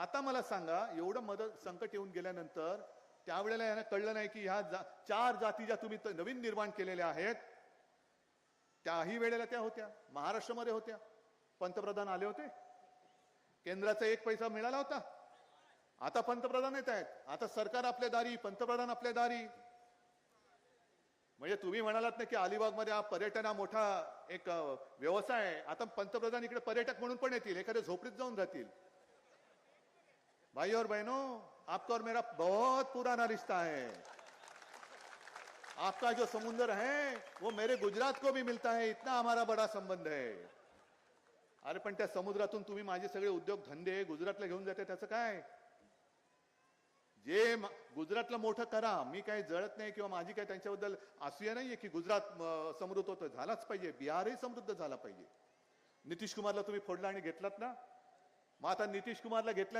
आता मला सांगा एवढं मदत संकट येऊन गेल्यानंतर त्यावेळेला यांना कळलं नाही की ह्या जा- चार जाती ज्या तुम्ही नवीन निर्माण केलेल्या आहेत त्याही वेळेला त्या होत्या महाराष्ट्रामध्ये होत्या. पंतप्रधान आले होते. केंद्राचा एक पैसा मिळाला होता. आता पंतप्रधान येत आहेत. आता सरकार आपल्या दारी पंतप्रधान आपल्या दारी. म्हणजे तुम्ही म्हणालात ना की अलिबागमध्ये हा पर्यटन हा मोठा एक व्यवसाय आहे. आता पंतप्रधान इकडे पर्यटक म्हणून पण येतील एखाद्या झोपडीत जाऊन जातील भाई और बहनों आपका और मेरा बहुत पुराना रिश्ता है। आपका जो समुंदर है वो मेरे गुजरात को भी मिलता है इतना हमारा बड़ा संबंध है। अरे पण त्या समुद्रातून तुम्ही माझे सगळे उद्योग धंदे गुजरातला घेऊन जाते त्याचं काय? जे गुजरातलं गुजरातला मोठं करा मी काही जळत नाही किंवा माझी काही त्यांच्याबद्दल असूया नाहीये की गुजरात समृद्ध होतं झालाच पाहिजे बिहारही समृद्ध झाला पाहिजे. नितीश कुमारला तुम्ही फोडला आणि घेतलात ना? मग आता नितीश कुमारला घेतल्यानंतर